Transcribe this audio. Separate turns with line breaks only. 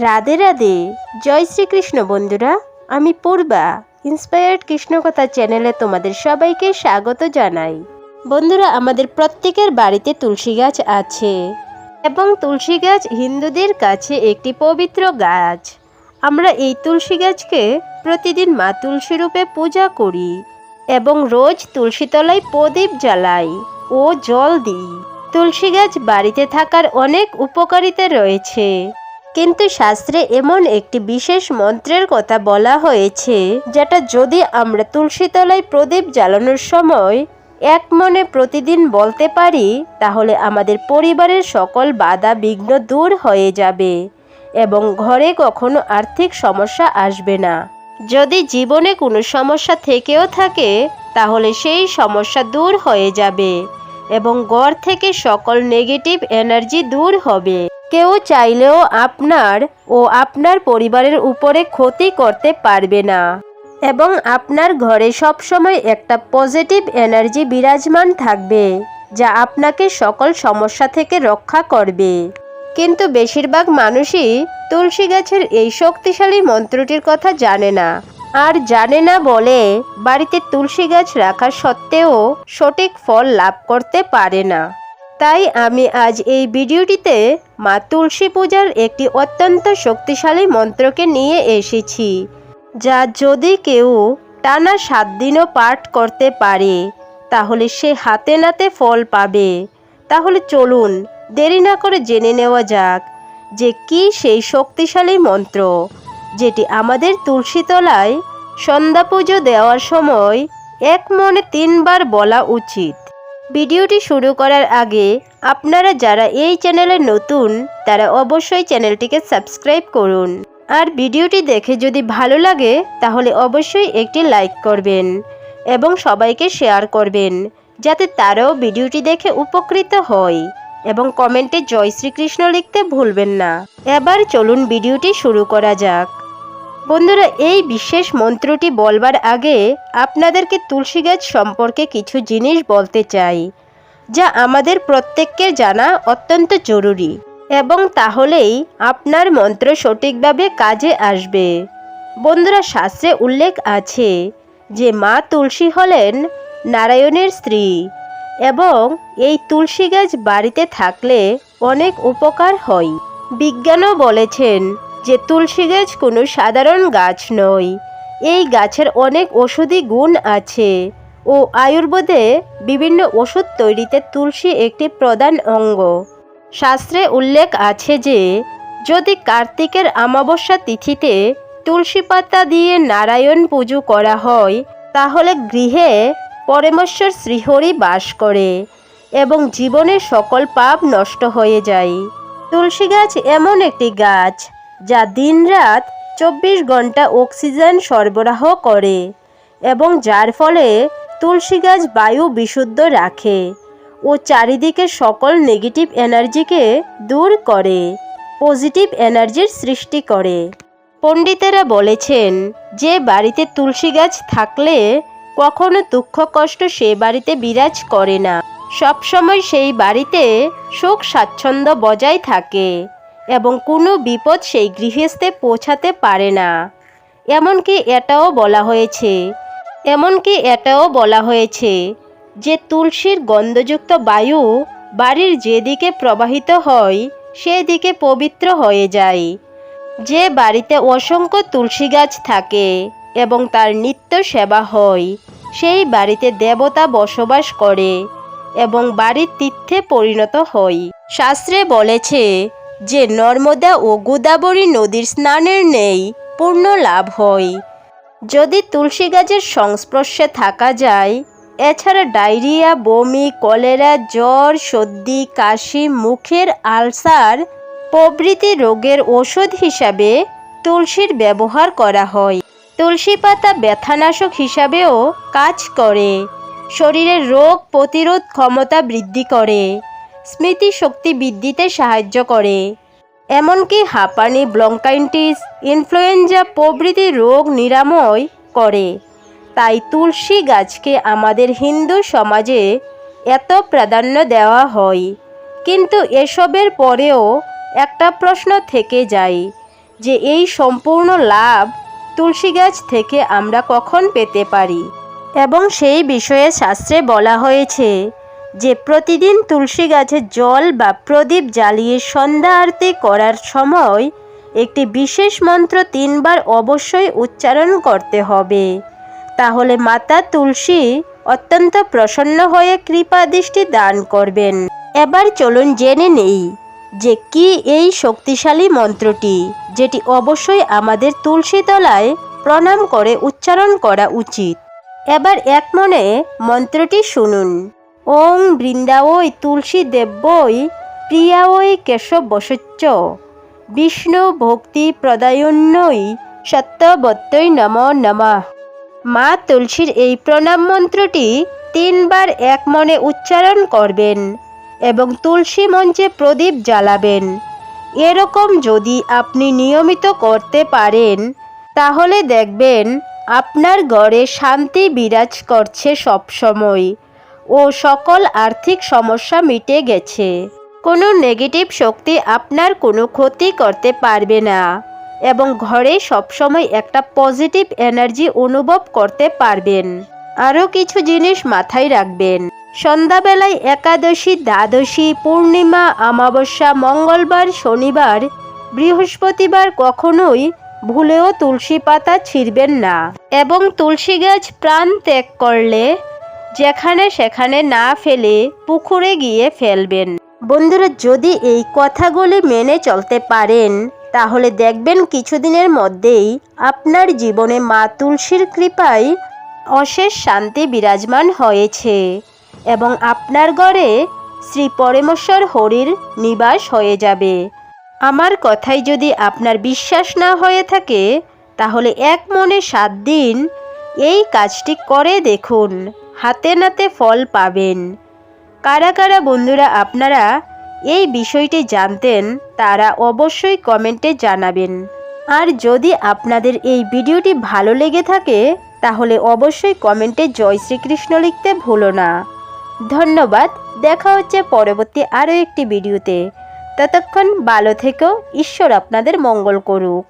রাধে রাধে। জয় শ্রীকৃষ্ণ বন্ধুরা, আমি পূর্বা ইন্সপায়ার্ড কৃষ্ণকথা চ্যানেলে তোমাদের সবাইকে স্বাগত জানাই। বন্ধুরা, আমাদের প্রত্যেকের বাড়িতে তুলসী গাছ আছে এবং তুলসী গাছ হিন্দুদের কাছে একটি পবিত্র গাছ। আমরা এই তুলসী গাছকে প্রতিদিন মা তুলসী রূপে পূজা করি এবং রোজ তুলসী তলায় প্রদীপ জ্বালাই ও জল দিই। তুলসী গাছ বাড়িতে থাকার অনেক উপকারিতা রয়েছে। কিন্তু শাস্ত্রে এমন একটি বিশেষ মন্ত্রের কথা বলা হয়েছে, যেটা যদি আমরা তুলসী তলায় প্রদীপ জ্বালানোর সময় এক মনে প্রতিদিন বলতে পারি, তাহলে আমাদের পরিবারের সকল বাধা বিঘ্ন দূর হয়ে যাবে এবং ঘরে কখনো আর্থিক সমস্যা আসবে না। যদি জীবনে কোনো সমস্যা থেকেও থাকে, তাহলে সেই সমস্যা দূর হয়ে যাবে এবং ঘর থেকে সকল নেগেটিভ এনার্জি দূর হবে। কেউ চাইলেও আপনার ও আপনার পরিবারের উপরে ক্ষতি করতে পারবে না। এবং আপনার ঘরে সবসময় একটা পজিটিভ এনার্জি বিরাজমান থাকবে, যা আপনাকে সকল সমস্যা থেকে রক্ষা করবে। কিন্তু বেশিরভাগ মানুষই তুলসী গাছের এই শক্তিশালী মন্ত্রটির কথা জানে না, আর জানে না বলে বাড়িতে তুলসী গাছ রাখা সত্ত্বেও সঠিক ফল লাভ করতে পারে না। তাই আমি আজ এই ভিডিওটিতে মা তুলসী পূজার একটি অত্যন্ত শক্তিশালী মন্ত্রকে নিয়ে এসেছি, যা যদি কেউ টানা সাত দিনও পাঠ করতে পারে, তাহলে সে হাতে নাতে ফল পাবে। তাহলে চলুন, দেরি না করে জেনে নেওয়া যাক যে কি সেই শক্তিশালী মন্ত্র, যেটি আমাদের তুলসীতলায় সন্ধ্যা পুজো দেওয়ার সময় এক মনে তিনবার বলা উচিত। ভিডিওটি শুরু করার আগে আপনারা যারা এই চ্যানেলে নতুন, তারা অবশ্যই চ্যানেলটিকে সাবস্ক্রাইব করুন। আর ভিডিওটি দেখে যদি ভালো লাগে, তাহলে অবশ্যই একটি লাইক করবেন এবং সবাইকে শেয়ার করবেন, যাতে তারাও ভিডিওটি দেখে উপকৃত হয় এবং কমেন্টে জয় শ্রীকৃষ্ণ লিখতে ভুলবেন না। এবার চলুন ভিডিওটি শুরু করা যাক। বন্ধুরা, এই বিশেষ মন্ত্রটি বলবার আগে আপনাদেরকে তুলসী গাছ সম্পর্কে কিছু জিনিস বলতে চাই, যা আমাদের প্রত্যেককে জানা অত্যন্ত জরুরি এবং তাহলেই আপনার মন্ত্র সঠিকভাবে কাজে আসবে। বন্ধুরা, শাস্ত্রে উল্লেখ আছে যে মা তুলসী হলেন নারায়ণের স্ত্রী এবং এই তুলসী গাছ বাড়িতে থাকলে অনেক উপকার হয়। বিজ্ঞানও বলেছেন যে তুলসী গাছ কোনো সাধারণ গাছ নয়। এই গাছের অনেক ওষুধি গুণ আছে ও আয়ুর্বেদে বিভিন্ন ওষুধ তৈরিতে তুলসী একটি প্রধান অঙ্গ। শাস্ত্রে উল্লেখ আছে যে, যদি কার্তিকের অমাবস্যা তিথিতে তুলসী পাতা দিয়ে নারায়ণ পুজো করা হয়, তাহলে গৃহে পরমেশ্বর শ্রীহরি বাস করে এবং জীবনের সকল পাপ নষ্ট হয়ে যায়। তুলসী গাছ এমন একটি গাছ যা দিনরাত চব্বিশ ঘণ্টা অক্সিজেন সরবরাহ করে এবং যার ফলে তুলসী গাছ বায়ু বিশুদ্ধ রাখে ও চারিদিকে সকল নেগেটিভ এনার্জিকে দূর করে পজিটিভ এনার্জির সৃষ্টি করে। পণ্ডিতেরা বলেছেন, যে বাড়িতে তুলসী গাছ থাকলে কখনো দুঃখ কষ্ট সে বাড়িতে বিরাজ করে না। সবসময় সেই বাড়িতে সুখ স্বাচ্ছন্দ্য বজায় থাকে। এবং কোনো বিপদ সেই গৃহস্থে পৌঁছাতে পারে না। এমনকি এটাও বলা হয়েছে, এমনকি এটাও বলা হয়েছে যে তুলসীর গন্ধযুক্ত বায়ু বাড়ির যেদিকে প্রবাহিত হয়, সেদিকে পবিত্র হয়ে যায়। যে বাড়িতে অসংখ্য তুলসী গাছ থাকে এবং তার নিত্য সেবা হয়, সেই বাড়িতে দেবতা বসবাস করে এবং বাড়ির তীর্থে পরিণত হয়। শাস্ত্রে বলেছে যে নর্মদা ও গোদাবরী নদীর স্নানের নেই, পূর্ণ লাভ হয়। যদি তুলসী গাছের সংস্পর্শে থাকা যায়, এছাড়া ডায়রিয়া, বমি, কলেরা, জ্বর, সর্দি, কাশি, মুখের আলসার, প্রভৃতি রোগের ওষুধ হিসাবে তুলসীর ব্যবহার করা হয়। তুলসী পাতা ব্যথানাশক হিসাবেও কাজ করে। শরীরের রোগ প্রতিরোধ ক্ষমতা বৃদ্ধি করে। স্মৃতিশক্তি বৃদ্ধিতে সাহায্য করে। এমনকি হাঁপানি ব্লঙ্কাইটিস ইনফ্লুয়েঞ্জা প্রভৃতি রোগ নিরাময় করে। তাই তুলসী গাছকে আমাদের হিন্দু সমাজে এত প্রাধান্য দেওয়া হয়। কিন্তু এসবের পরেও একটা প্রশ্ন থেকে যায় যে এই সম্পূর্ণ লাভ তুলসী গাছ থেকে আমরা কখন পেতে পারি? এবং সেই বিষয়ে শাস্ত্রে বলা হয়েছে যে প্রতিদিন তুলসী গাছে জল বা প্রদীপ জ্বালিয়ে সন্ধ্যা আরতি করার সময় একটি বিশেষ মন্ত্র তিনবার অবশ্যই উচ্চারণ করতে হবে। তাহলে মাতা তুলসী অত্যন্ত প্রসন্ন হয়ে কৃপা দৃষ্টি দান করবেন। এবার চলুন জেনে নেই যে কি এই শক্তিশালী মন্ত্রটি, যেটি অবশ্যই আমাদের তুলসী তলায় প্রণাম করে উচ্চারণ করা উচিত। এবার এক মনে মন্ত্রটি শুনুন। ওং বৃন্দাওই তুলসী দেব্যই প্রিয়াওই কেশব বসচ্চ। বিষ্ণু ভক্তি প্রদায়ন্যই সত্যবত্যই নম নমঃ। মা তুলসীর এই প্রণাম মন্ত্রটি তিনবার এক মনে উচ্চারণ করবেন এবং তুলসী মঞ্চে প্রদীপ জ্বালাবেন। এরকম যদি আপনি নিয়মিত করতে পারেন, তাহলে দেখবেন আপনার ঘরে শান্তি বিরাজ করছে সবসময়। ও সকল আর্থিক সমস্যা মিটে গেছে। কোনো নেগেটিভ শক্তি আপনার কোনো ক্ষতি করতে পারবে না এবং ঘরে সবসময় একটা পজিটিভ এনার্জি অনুভব করতে পারবেন। আরও কিছু জিনিস মাথায় রাখবেন। সন্ধ্যাবেলায় একাদশী, দ্বাদশী, পূর্ণিমা, অমাবস্যা, মঙ্গলবার, শনিবার, বৃহস্পতিবার কখনোই ভুলেও তুলসী পাতা ছিঁড়বেন না। এবং তুলসী গাছ প্রাণ ত্যাগ করলে যেখানে সেখানে না ফেলে পুকুরে গিয়ে ফেলবেন। বন্ধুরা, যদি এই কথাগুলি মেনে চলতে পারেন, তাহলে দেখবেন কিছুদিনের মধ্যেই আপনার জীবনে মা তুলসীর কৃপায় অশেষ শান্তি বিরাজমান হয়েছে এবং আপনার ঘরে শ্রী পরমেশ্বর হরির নিবাস হয়ে যাবে। আমার কথাই যদি আপনার বিশ্বাস না হয়ে থাকে, তাহলে এক মনে সাত দিন এই কাজটি করে দেখুন। হাতে নাতে ফল পাবেন। কারা কারা বন্ধুরা আপনারা এই বিষয়টি জানতেন, তারা অবশ্যই কমেন্টে জানাবেন। আর যদি আপনাদের এই ভিডিওটি ভালো লেগে থাকে, তাহলে অবশ্যই কমেন্টে জয় শ্রীকৃষ্ণ লিখতে ভুলো না। ধন্যবাদ, দেখা হচ্ছে পরবর্তী আরও একটি ভিডিওতে। ততক্ষণ ভালো থেকেও ঈশ্বর আপনাদের মঙ্গল করুক।